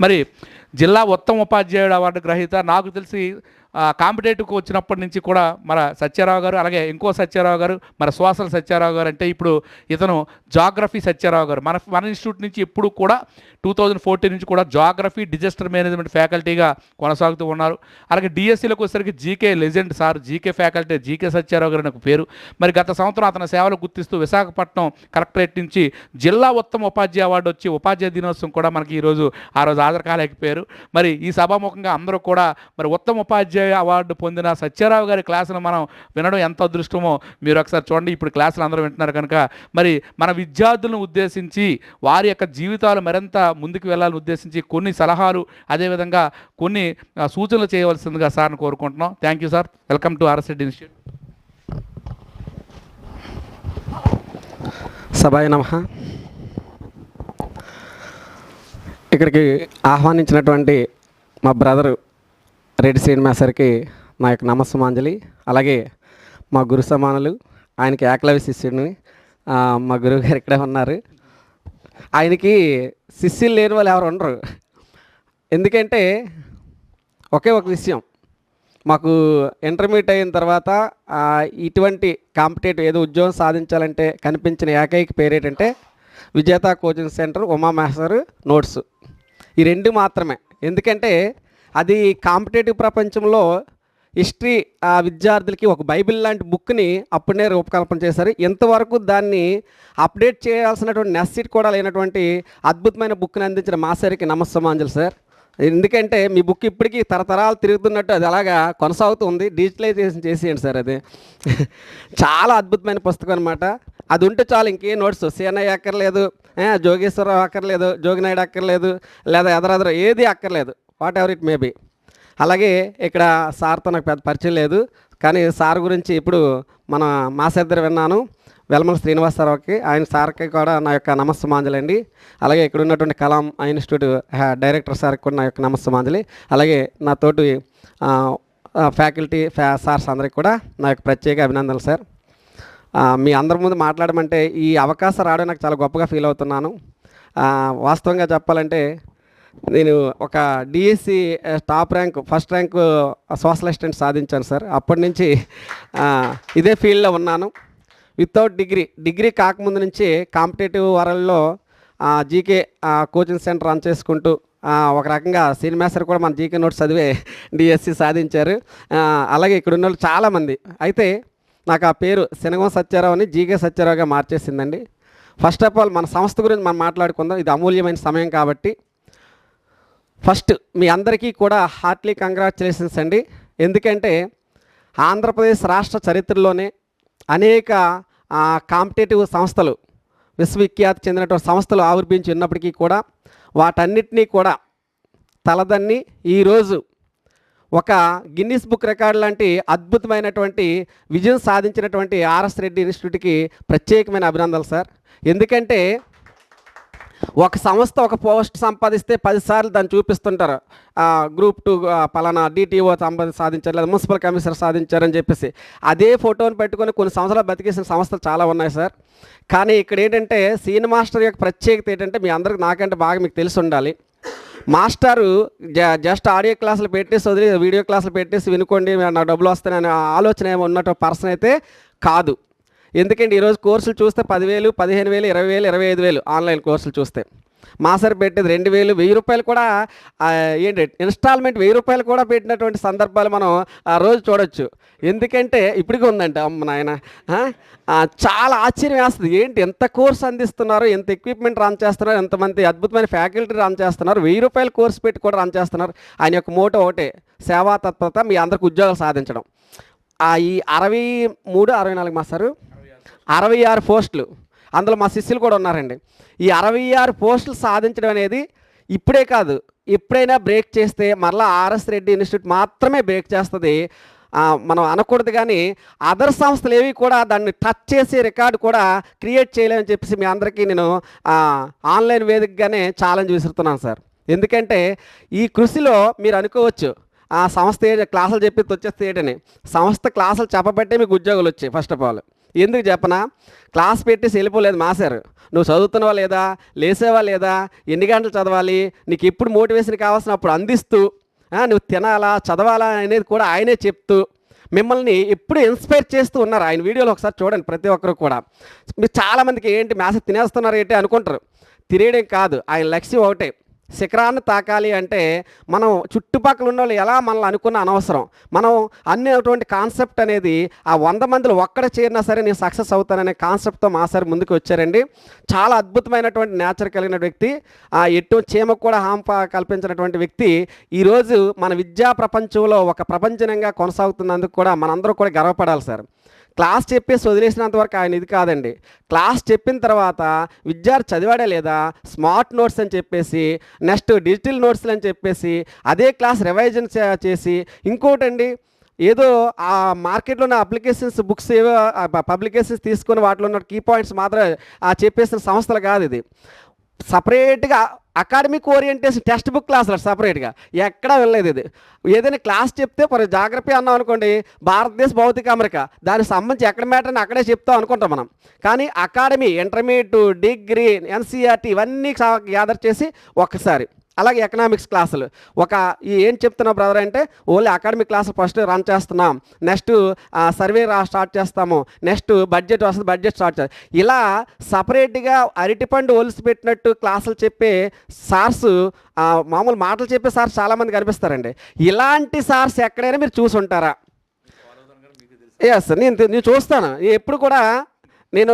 మరి జిల్లా ఉత్తమ ఉపాధ్యాయుడు అవార్డు గ్రహీత నాకు తెలిసి కాంపిటేటివ్కి వచ్చినప్పటి నుంచి కూడా మన సత్యారావు గారు అలాగే ఇంకో సత్యారావు గారు మన సోషల్ సత్యారావు గారు అంటే ఇప్పుడు ఇతను జాగ్రఫీ సత్యారావు గారు. మన మన ఇన్స్టిట్యూట్ నుంచి ఎప్పుడు కూడా టూ థౌజండ్ ఫోర్టీన్ నుంచి కూడా జాగ్రఫీ డిజాస్టర్ మేనేజ్మెంట్ ఫ్యాకల్టీగా కొనసాగుతూ ఉన్నారు. అలాగే డిఎస్సీలకు వచ్చేసరికి GK legend sir GK faculty GK Satyarao garu నాకు పేరు. మరి గత సంవత్సరం అతని సేవలు గుర్తిస్తూ విశాఖపట్నం కలెక్టరేట్ నుంచి జిల్లా ఉత్తమ ఉపాధ్యాయ అవార్డు వచ్చి ఉపాధ్యాయ దినోత్సవం కూడా మనకి ఈరోజు ఆ రోజు హాజరు కాలేకపోయారు మరి ఈ సభాముఖంగా అందరూ కూడా మరి ఉత్తమ ఉపాధ్యాయ అవార్డు పొందిన సత్యారావు గారి క్లాసును మనం వినడం ఎంత అదృష్టమో మీరు ఒకసారి చూడండి. ఇప్పుడు క్లాసులు అందరూ వింటున్నారు కనుక. మరి మన విద్యార్థులను ఉద్దేశించి వారి యొక్క జీవితాలు మరింత ముందుకు వెళ్ళాలని ఉద్దేశించి కొన్ని సలహాలు అదేవిధంగా కొన్ని సూచనలు చేయవలసిందిగా సార్ని కోరుకుంటున్నాం. Thank you sir welcome to RSED institute సభాయ నమ. ఇక్కడికి ఆహ్వానించినటువంటి మా బ్రదరు రెడ్డి శ్రీనివాసరికి నా యొక్క నమస్సమాంజలి. అలాగే మా గురు సమానులు ఆయనకి ఏకలవి శిష్యుడిని మా గురువు గారు ఇక్కడే ఉన్నారు. ఆయనకి శిష్యులు లేని వాళ్ళు ఎవరు ఉండరు. ఎందుకంటే ఒకే ఒక విషయం. మాకు ఇంటర్మీడియట్ అయిన తర్వాత ఇటువంటి కాంపిటేటివ్ ఏదో ఉద్యోగం సాధించాలంటే కనిపించిన ఏకైక పేరు ఏంటంటే Vijetha coaching centre Uma master notes. ఈ రెండు మాత్రమే. ఎందుకంటే అది కాంపిటేటివ్ ప్రపంచంలో హిస్టరీ ఆ విద్యార్థులకి ఒక బైబిల్ లాంటి బుక్ని అప్పుడే రూపకల్పన చేశారు. ఇంతవరకు దాన్ని అప్డేట్ చేయాల్సినటువంటి నెస్సిట్ కూడా లేనటువంటి అద్భుతమైన బుక్ని అందించిన మాస్టర్కి నమస్సమాంజలి సార్. ఎందుకంటే మీ బుక్ ఇప్పటికీ తరతరాలు తిరుగుతున్నట్టు అది అలాగా కొనసాగుతుంది. డిజిటలైజేషన్ చేసేయండి సార్ అది. చాలా అద్భుతమైన పుస్తకం అనమాట అది ఉంటే చాలు ఇంకే నోట్స్. సీనయ్య అక్కర్లేదు జోగేశ్వరరావు అక్కర్లేదు జోగినాయుడు అక్కర్లేదు లేదా ఎదరెదర ఏది అక్కర్లేదు. వాట్ ఎవర్ ఇట్ మే అలాగే ఇక్కడ సార్తో నాకు పెద్ద పరిచయం లేదు. కానీ సార్ గురించి ఇప్పుడు మన మాసేద్దరు విన్నాను. వెల్మల శ్రీనివాసరావుకి ఆయన సార్కి కూడా నా యొక్క నమస్సమాంజలి అలాగే ఇక్కడ ఉన్నటువంటి కలాం ఇన్స్టిట్యూట్ డైరెక్టర్ సార్కి కూడా నా యొక్క నమస్సమాంజలి. అలాగే నా తోటి ఫ్యాకల్టీ ఫ్యా సార్స్ అందరికి కూడా నా యొక్క ప్రత్యేక అభినందనలు సార్. మీ అందరి ముందు మాట్లాడమంటే ఈ అవకాశం రావడం నాకు చాలా గొప్పగా ఫీల్ అవుతున్నాను. వాస్తవంగా చెప్పాలంటే నేను ఒక DSC top rank first rank social assistant సాధించాను సార్. అప్పటి నుంచి ఇదే ఫీల్డ్లో ఉన్నాను. వితౌట్ డిగ్రీ డిగ్రీ కాకముందు నుంచి కాంపిటేటివ్ వరల్డ్లో జీకే కోచింగ్ సెంటర్ రన్ చేసుకుంటూ ఒక రకంగా సినిమాసర్ కూడా మన జీకే నోట్స్ చదివే డిఎస్సి సాధించారు. అలాగే ఇక్కడ ఉన్న వాళ్ళు చాలామంది. అయితే నాకు ఆ పేరు శనగం సత్యారావు అని జీకే సత్యారావుగా మార్చేసిందండి. ఫస్ట్ ఆఫ్ ఆల్ మన సంస్థ గురించి మనం మాట్లాడుకుందాం. ఇది అమూల్యమైన సమయం కాబట్టి ఫస్ట్ మీ అందరికీ కూడా హార్ట్లీ కంగ్రాచులేషన్స్ అండి. ఎందుకంటే ఆంధ్రప్రదేశ్ రాష్ట్ర చరిత్రలోనే అనేక కాంపిటేటివ్ సంస్థలు విశ్వవిఖ్యాతి చెందినటువంటి సంస్థలు ఆవిర్భించి ఉన్నప్పటికీ కూడా వాటన్నిటినీ కూడా తలదన్ని ఈరోజు ఒక గిన్నిస్ బుక్ రికార్డ్ లాంటి అద్భుతమైనటువంటి విజయం సాధించినటువంటి ఆర్ఎస్ రెడ్డి ఇన్స్టిట్యూట్కి ప్రత్యేకమైన అభినందనలు సార్. ఎందుకంటే ఒక సంస్థ ఒక పోస్ట్ సంపాదిస్తే పదిసార్లు దాన్ని చూపిస్తుంటారు. గ్రూప్ టూ పలానా డిటిఓ సంపాది సాధించారు లేదా మున్సిపల్ కమిషనర్ సాధించారని చెప్పేసి. అదే ఫోటోని పెట్టుకొని కొన్ని సంవత్సరాలు బతికేసిన సంస్థలు చాలా ఉన్నాయి సార్. కానీ ఇక్కడ ఏంటంటే సీన్ మాస్టర్ యొక్క ప్రత్యేకత ఏంటంటే మీ అందరికి నాకంటే బాగా మీకు తెలిసి ఉండాలి. మాస్టారు జ జస్ట్ ఆడియో క్లాసులు పెట్టేసి వదిలి వీడియో క్లాసులు పెట్టేసి వినుకోండి నా డబ్బులు వస్తాయని ఆలోచన ఏమో ఉన్నట్టు పర్సన్ అయితే కాదు. ఎందుకంటే ఈరోజు కోర్సులు చూస్తే పదివేలు పదిహేను వేలు ఇరవై వేలు ఇరవై ఐదు వేలు ఆన్లైన్ కోర్సులు చూస్తే. మాస్టర్ పెట్టేది రెండు వేలు వెయ్యి రూపాయలు కూడా ఏంటి ఇన్స్టాల్మెంట్ వెయ్యి రూపాయలు కూడా పెట్టినటువంటి సందర్భాలు మనం ఆ రోజు చూడొచ్చు. ఎందుకంటే ఇప్పటికీ ఉందంట అమ్మ నాయన చాలా ఆశ్చర్యం వేస్తుంది. ఏంటి ఎంత కోర్స్ అందిస్తున్నారు ఎంత ఎక్విప్మెంట్ రన్ చేస్తున్నారు ఎంతమంది అద్భుతమైన ఫ్యాకల్టీ రన్ చేస్తున్నారు వెయ్యి రూపాయలు కోర్స్ పెట్టి కూడా రన్ చేస్తున్నారు ఆయన యొక్క మోటో ఒకటే సేవా తత్వత మీ అందరికి ఉద్యోగాలు సాధించడం. ఆ ఈ అరవై మూడు అరవై నాలుగు మాసారు అరవై ఆరు పోస్టులు. అందులో మా శిష్యులు కూడా ఉన్నారండి. ఈ అరవై ఆరు పోస్టులు సాధించడం అనేది ఇప్పుడే కాదు. ఎప్పుడైనా బ్రేక్ చేస్తే మరలా ఆర్ఎస్ రెడ్డి ఇన్స్టిట్యూట్ మాత్రమే బ్రేక్ చేస్తుంది. మనం అనకూడదు కానీ అదర్ సంస్థలు ఏవి కూడా దాన్ని టచ్ చేసే రికార్డు కూడా క్రియేట్ చేయలేమని చెప్పేసి మీ అందరికీ నేను ఆన్లైన్ వేదికగానే ఛాలెంజ్ విసురుతున్నాను సార్. ఎందుకంటే ఈ కృషిలో మీరు అనుకోవచ్చు ఆ సంస్థ క్లాసులు చెప్పి వచ్చేస్తే ఏంటని. సంస్థ క్లాసులు చెప్పబట్టే మీకు ఉద్యోగాలు వచ్చాయి ఫస్ట్ ఆఫ్ ఆల్ ఎందుకు చెప్పనా? క్లాస్ పెట్టేసి వెళ్ళిపోలేదు మాసారు నువ్వు చదువుతున్నావా లేదా? లేసేవా లేదా? ఎన్ని గంటలు చదవాలి? నీకు ఎప్పుడు మోటివేషన్ కావాల్సిన అప్పుడు అందిస్తూ నువ్వు తినాలా చదవాలా అనేది కూడా ఆయనే చెప్తూ మిమ్మల్ని ఎప్పుడు ఇన్స్పైర్ చేస్తూ ఉన్నారు. ఆయన వీడియోలో ఒకసారి చూడండి ప్రతి ఒక్కరు కూడా. మీరు చాలామందికి ఏంటి మ్యాసేజ్ తినేస్తున్నారు ఏంటి అనుకుంటారు. తినేయడం కాదు. ఆయన లక్ష్యం ఒకటే. శిఖరాన్ని తాకాలి అంటే మనం చుట్టుపక్కల ఉన్న వాళ్ళు ఎలా మనల్ని అనుకున్న అనవసరం. మనం అన్నటువంటి కాన్సెప్ట్ అనేది ఆ వంద మందిలో ఒక్కడ చేరినా సరే నేను సక్సెస్ అవుతాననే కాన్సెప్ట్తో మా సార్ ముందుకు వచ్చారండి. చాలా అద్భుతమైనటువంటి నేచర్ కలిగిన వ్యక్తి. ఆ ఎటు చీమకు కూడా హాంప కల్పించినటువంటి వ్యక్తి. ఈరోజు మన విద్యా ప్రపంచంలో ఒక ప్రపంచనంగా కొనసాగుతున్నందుకు కూడా మనందరూ కూడా గర్వపడాలి సార్. క్లాస్ చెప్పేసి వదిలేసినంత వరకు ఆయన ఇది కాదండి. క్లాస్ చెప్పిన తర్వాత విద్యార్థి చదివాడే లేదా? స్మార్ట్ నోట్స్ అని చెప్పేసి నెక్స్ట్ డిజిటల్ నోట్స్ అని చెప్పేసి అదే క్లాస్ రివైజన్ చేసి ఇంకోటండి ఏదో ఆ మార్కెట్లో ఉన్న అప్లికేషన్స్ బుక్స్ ఏవో పబ్లికేషన్స్ తీసుకొని వాటిలో ఉన్న కీ పాయింట్స్ మాత్రమే ఆ చెప్పేసిన సంస్థలు కాదు ఇది. సపరేట్గా అకాడమిక్ ఓరియంటేషన్ టెక్స్ట్ బుక్ క్లాసులు సపరేట్గా. ఎక్కడా వెళ్ళలేదు ఇది. ఏదైనా క్లాస్ చెప్తే మరి జాగ్రత్త అన్నాం అనుకోండి భారతదేశ భౌతిక అమెరికా. దానికి సంబంధించి ఎక్కడ మ్యాటర్ అక్కడే చెప్తాం అనుకుంటాం మనం. కానీ అకాడమీ ఇంటర్మీడియట్ డిగ్రీ ఎన్సీఆర్టీ ఇవన్నీ గ్యాదర్ చేసి ఒక్కసారి. అలాగే ఎకనామిక్స్ క్లాసులు ఒక ఈ ఏం చెప్తున్నా బ్రదర్ అంటే ఓన్లీ అకాడమిక్ క్లాసులు ఫస్ట్ రన్ చేస్తున్నాం. నెక్స్ట్ సర్వే రా స్టార్ట్ చేస్తాము. నెక్స్ట్ బడ్జెట్ వస్తుంది బడ్జెట్ స్టార్ట్ చేస్తాం. ఇలా సపరేట్గా అరటిపండు ఒలిసి పెట్టినట్టు క్లాసులు చెప్పే సార్స్ మామూలు మాటలు చెప్పే సార్స్ చాలామంది కనిపిస్తారండి. ఇలాంటి సార్స్ ఎక్కడైనా మీరు చూసి ఉంటారా ఎస్ నేను నేను చూస్తాను. ఎప్పుడు కూడా నేను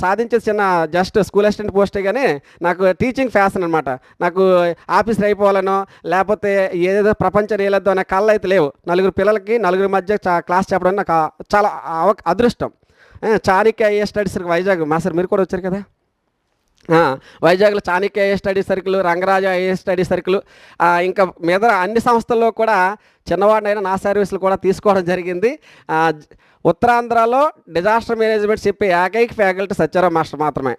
సాధించే చిన్న జస్ట్ స్కూల్ అసిస్టెంట్ పోస్టే కానీ నాకు టీచింగ్ ఫ్యాషన్ అనమాట నాకు ఆఫీసర్ అయిపోవాలనో లేకపోతే ఏదేదో ప్రపంచం ఏలేదో అనే కళ్ళు అయితే లేవు. నలుగురు పిల్లలకి నలుగురి మధ్య క్లాస్ చెప్పడం నాకు చాలా అవ- అదృష్టం. ఆ, చాణక్య ఐఏ స్టడీస్ వైజాగ్. మా సార్ మీరు కూడా వచ్చారు కదా? వైజాగ్లో Chanakya IA study circle Rangaraja IA study circle. ఇంకా మీద అన్ని సంస్థల్లో కూడా చిన్నవాడినైనా నా సర్వీసులు కూడా తీసుకోవడం జరిగింది. ఉత్తరాంధ్రలో డిజాస్టర్ మేనేజ్మెంట్ చెప్పే ఏకైక ఫ్యాకల్టీ సత్యారాం మాస్టర్ మాత్రమే.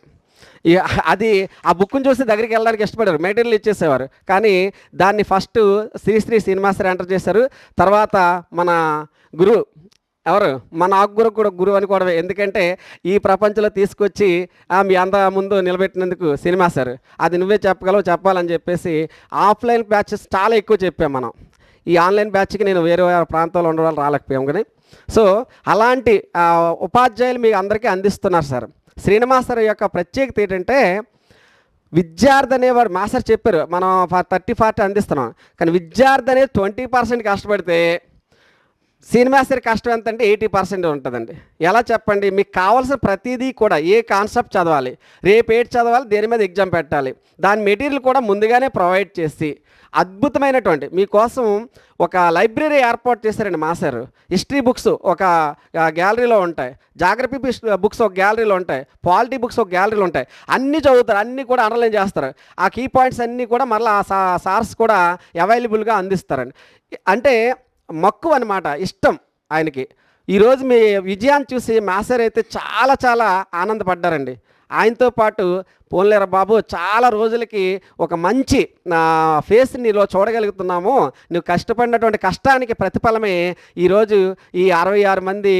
ఈ అది ఆ బుక్ను చూసి దగ్గరికి వెళ్ళడానికి ఇష్టపడారు. మెటీరియల్ ఇచ్చేసేవారు. కానీ దాన్ని ఫస్ట్ శ్రీశ్రీ శ్రీనివాసరావు ఎంటర్ చేశారు. తర్వాత మన గురువు ఎవరు? మన నాకు కూడా గురువు అని కూడా ఎందుకంటే ఈ ప్రపంచంలో తీసుకొచ్చి మీ అంద ముందు నిలబెట్టినందుకు సినిమా సార్. అది నువ్వే చెప్పగలవు చెప్పాలని చెప్పేసి ఆఫ్లైన్ బ్యాచెస్ చాలా ఎక్కువ చెప్పాం మనం. ఈ ఆన్లైన్ బ్యాచ్కి నేను వేరే వేరే ప్రాంతాల్లో ఉండడం వల్ల రాలేకపోయాం కానీ. సో అలాంటి ఉపాధ్యాయులు మీకు అందరికీ అందిస్తున్నారు సార్. శ్రీనివాస్ సార్ యొక్క ప్రత్యేకత ఏంటంటే విద్యార్థి అనేవాడు మాస్టర్ చెప్పారు మనం థర్టీ ఫార్టీ అందిస్తున్నాం. కానీ విద్యార్థి అనేది ట్వంటీ పర్సెంట్ కష్టపడితే సినిమాస్టర్ కష్టం ఎంత అంటే ఎయిటీ పర్సెంట్ ఉంటుందండి. ఎలా చెప్పండి? మీకు కావాల్సిన ప్రతిదీ కూడా ఏ కాన్సెప్ట్ చదవాలి? రేపు ఏంటి చదవాలి? దేని మీద ఎగ్జామ్ పెట్టాలి? దాని మెటీరియల్ కూడా ముందుగానే ప్రొవైడ్ చేసి అద్భుతమైనటువంటి మీకోసం ఒక లైబ్రరీ ఏర్పాటు చేశారండి మాస్టర్ హిస్టరీ బుక్స్ ఒక గ్యాలరీలో ఉంటాయి. జాగ్రఫీ బుక్స్ ఒక గ్యాలరీలో ఉంటాయి. పాలిటీ బుక్స్ ఒక గ్యాలరీలో ఉంటాయి. అన్నీ చదువుతారు అన్నీ కూడా అండర్లైన్ చేస్తారు. ఆ కీ పాయింట్స్ అన్నీ కూడా మళ్ళీ ఆ సా- సార్స్ కూడా అవైలబుల్గా అందిస్తారండి. అంటే మక్కువ అనమాట ఇష్టం ఆయనకి. ఈరోజు మీ విజయాన్ని చూసి మాస్టర్ అయితే చాలా చాలా ఆనందపడ్డారండి. ఆయనతో పాటు పోన్లేరా బాబు చాలా రోజులకి ఒక మంచి నా ఫేస్ నీలో చూడగలుగుతున్నాము. నువ్వు కష్టపడినటువంటి కష్టానికి ప్రతిఫలమే ఈరోజు ఈ అరవై ఆరు మంది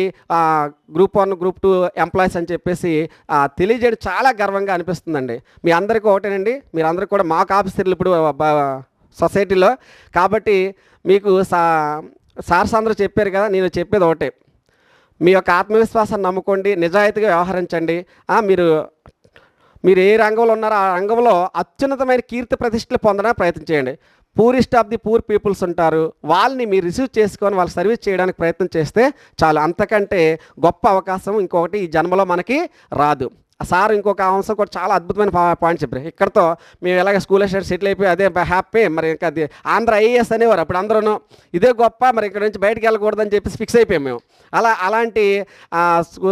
group one group two employees అని చెప్పేసి ఆ, తెలియజేయడం చాలా గర్వంగా అనిపిస్తుందండి. మీ అందరికీ ఒకటేనండి. మీరు అందరికీ కూడా మాకు ఆఫీసర్లు ఇప్పుడు సొసైటీలో. కాబట్టి మీకు సా సార్స్ అందరూ చెప్పారు కదా నేను చెప్పేది ఒకటే. మీ యొక్క ఆత్మవిశ్వాసాన్ని నమ్ముకోండి నిజాయితీగా వ్యవహరించండి. మీరు మీరు ఏ రంగంలో ఉన్నారో ఆ రంగంలో అత్యున్నతమైన కీర్తి ప్రతిష్టలు పొందడానికి ప్రయత్నం చేయండి. Poorest of the poor peoples ఉంటారు. వాళ్ళని మీరు రిసీవ్ చేసుకొని వాళ్ళు సర్వీస్ చేయడానికి ప్రయత్నం చేస్తే చాలు. అంతకంటే గొప్ప అవకాశం ఇంకొకటి ఈ జన్మలో మనకి రాదు. సార్ ఇంకొక అంశం కూడా చాలా అద్భుతమైన పా- పాయింట్ చెప్పారు. ఇక్కడతో మేము ఎలాగ స్కూల్ స్టడీ సెటిల్ అయిపోయి అదే హ్యాపీ మరి ఇంకా అది ఆంధ్ర ఐఏఎస్ అనేవారు అప్పుడు అందరూ ఇదే గొప్ప మరి ఇక్కడ నుంచి బయటకు వెళ్ళకూడదని చెప్పేసి ఫిక్స్ అయిపోయాం మేము. అలా అలాంటి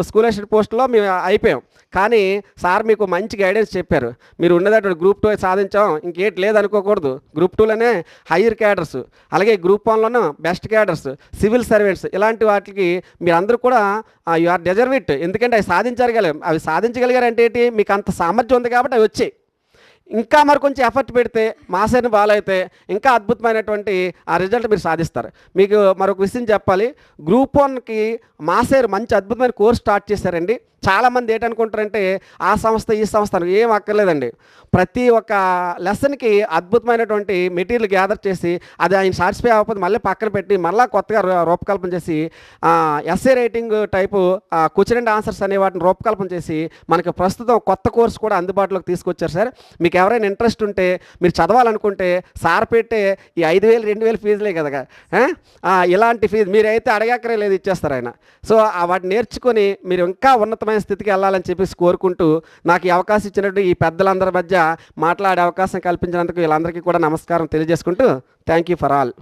స్కూల్ అసిస్టెంట్ పోస్ట్లో మేము అయిపోయాం. కానీ సార్ మీకు మంచి గైడెన్స్ చెప్పారు. మీరు ఉన్నదటువంటి గ్రూప్ టూ సాధించాం. ఇంకేటి లేదనుకోకూడదు. గ్రూప్ టూలోనే హయ్యర్ క్యాడర్స్ అలాగే గ్రూప్ వన్లోనూ బెస్ట్ క్యాడర్స్ సివిల్ సర్వెంట్స్ ఇలాంటి వాటికి మీరు అందరూ కూడా యు ఆర్ డెజర్విట్ ఎందుకంటే అవి సాధించగలిగారు అవి అంటే ఏంటి? మీకు అంత సామర్థ్యం ఉంది కాబట్టి అవి వచ్చాయి. ఇంకా మరి కొంచెం ఎఫర్ట్ పెడితే మాసేని బాలైతే ఇంకా అద్భుతమైనటువంటి ఆ రిజల్ట్ మీరు సాధిస్తారు. మీకు మరొక విషయం చెప్పాలి. గ్రూప్ వన్కి మాసేరు మంచి అద్భుతమైన కోర్స్ స్టార్ట్ చేశారండి. చాలామంది ఏంటనుకుంటారంటే ఆ సంస్థ ఈ సంస్థ ఏం అక్కర్లేదండి. ప్రతి ఒక్క లెసన్కి అద్భుతమైనటువంటి మెటీరియల్ గ్యాదర్ చేసి అది ఆయన సాటిస్ఫై అవ్వకపోతే మళ్ళీ పక్కన పెట్టి మళ్ళీ కొత్తగా రూపకల్పన చేసి essay writing type question and answers అనే వాటిని రూపకల్పన చేసి మనకి ప్రస్తుతం కొత్త కోర్స్ కూడా అందుబాటులోకి తీసుకొచ్చారు సార్. మీకు మీకు ఎవరైనా ఇంట్రెస్ట్ ఉంటే మీరు చదవాలనుకుంటే సార్ పెట్టే ఈ ఐదు వేలు రెండు వేలు ఫీజులే కదా ఇలాంటి ఫీజు మీరైతే అడగక్కరే లేదు ఇచ్చేస్తారు ఆయన. సో వాటిని నేర్చుకొని మీరు ఇంకా ఉన్నతమైన స్థితికి వెళ్ళాలని చెప్పేసి కోరుకుంటూ నాకు ఈ అవకాశం ఇచ్చినట్టు ఈ పెద్దలందరి మధ్య మాట్లాడే అవకాశం కల్పించినందుకు వీళ్ళందరికీ కూడా నమస్కారం తెలియజేసుకుంటూ థ్యాంక్ యూ ఫర్ ఆల్.